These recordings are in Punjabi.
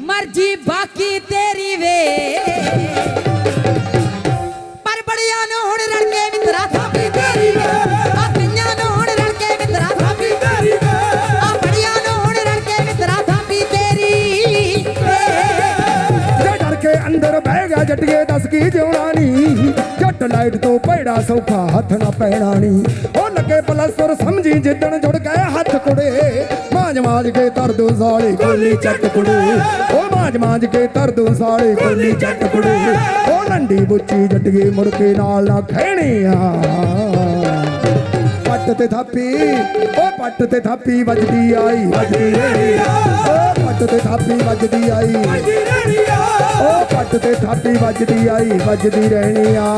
ਮਰਜ਼ੀ ਬਾਕੀ ਤੇਰੀ ਵੇ। ਪਰ ਬੜਿਆਂ ਨੂੰ ਹੁਣ ਰਲ ਕੇ ਮਿੱਤਰਾ ਥਾਪੀ ਤੇਰੀ ਵੇ। ਆ ਕਈਆਂ ਨੂੰ ਹੁਣ ਰਲ ਕੇ ਮਿੱਤਰਾ ਥਾਪੀ ਤੇਰੀ ਵੇ। ਆ ਬੜਿਆਂ ਨੂੰ ਹੁਣ ਰਲ ਕੇ ਮਿੱਤਰਾ ਥਾਪੀ ਤੇਰੀ ਜੇ ਡਰ ਕੇ ਅੰਦਰ ਬਹਿ ਗਿਆ ਜੱਟੀਏ, ਦੱਸ ਕੀ ਜਿਉਣਾ ਨਹੀਂ ਜੱਟ ਲਾਈਟ ਤੋਂ ਪੈੜਾ ਸੌਖਾ ਹੱਥ ਨਾ ਪੈਣਾ ਨਹੀਂ ਉਹ ਲੱਗੇ ਪਲਸਤਰ ਸਮਝੀ ਜਿੱਦਣ ਜੁੜ ਗਏ ਹੱਥ ਕੁੜੇ। ਮਾਂਜ ਮਾਂਜ ਕੇ ਧਰ ਦੋ ਸਾਲੇ ਕੋਲੀ ਚੱਟ ਕੁੜੇ। ਉਹ ਮਾਂਜ ਮਾਂਜ ਕੇ ਧਰ ਦੋ ਸਾਲੇ ਕੋਲੀ ਚੱਟ ਕੁੜੇ। ਉਹ ਲੰਡੀ ਬੁੱਚੀ ਜੱਟੀਏ ਮੁੜ ਕੇ ਨਾਲ ਨਾ ਖਹਿਣੀ ਆ। ਪੱਟ ਤੇ ਥਾਪੀ ਉਹ ਪੱਟ ਤੇ ਥਾਪੀ ਵੱਜਦੀ ਆਈ। ਵੱਜਦੀ ਰਹੀ ਆ ਉਹ ਪੱਟ ਤੇ ਥਾਪੀ ਵੱਜਦੀ ਆਈ। ਵੱਜਦੀ ਰਹੀ ਆ ਉਹ ਪੱਟ ਤੇ ਥਾਪੀ ਵੱਜਦੀ ਆਈ, ਵੱਜਦੀ ਰਹਿਣੀ ਆ।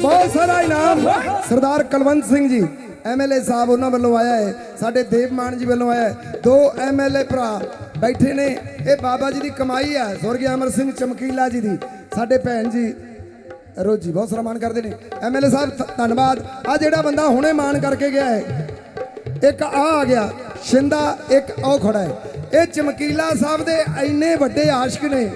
ਬਹੁਤ ਸਾਰਾ ਇਨਾਮ। ਸਰਦਾਰ ਕੁਲਵੰਤ ਸਿੰਘ ਜੀ। ਐਮਐਲਏ ਸਾਹਿਬ ਉਹਨਾਂ ਵੱਲੋਂ ਆਇਆ ਹੈ, ਸਾਡੇ ਦੇਵਮਾਨ ਜੀ ਵੱਲੋਂ ਆਇਆ ਹੈ। ਦੋ ਐਮਐਲਏ ਭਰਾ ਬੈਠੇ ਨੇ, ਇਹ ਬਾਬਾ ਜੀ ਦੀ ਕਮਾਈ ਹੈ, ਸਵਰਗੀ ਅਮਰ ਸਿੰਘ ਚਮਕੀਲਾ ਜੀ ਦੀ। ਸਾਡੇ ਭੈਣ ਜੀ, ਰੋਜੀ ਬਹੁਤ ਸਾਰਾ ਮਾਣ ਕਰਦੇ ਨੇ। ਐਮਐਲਏ ਸਾਹਿਬ ਧੰਨਵਾਦ। ਆ ਜਿਹੜਾ ਬੰਦਾ ਹੁਣੇ ਮਾਣ ਕਰਕੇ ਗਿਆ ਹੈ, ਇੱਕ ਆ ਆ ਗਿਆ, ਸ਼ਿੰਦਾ ਇੱਕ ਉਹ ਖੜਾ ਹੈ। ਇਹ ਚਮਕੀਲਾ ਸਾਹਿਬ ਦੇ ਇੰਨੇ ਵੱਡੇ ਆਸ਼ਿਕ ਨੇ।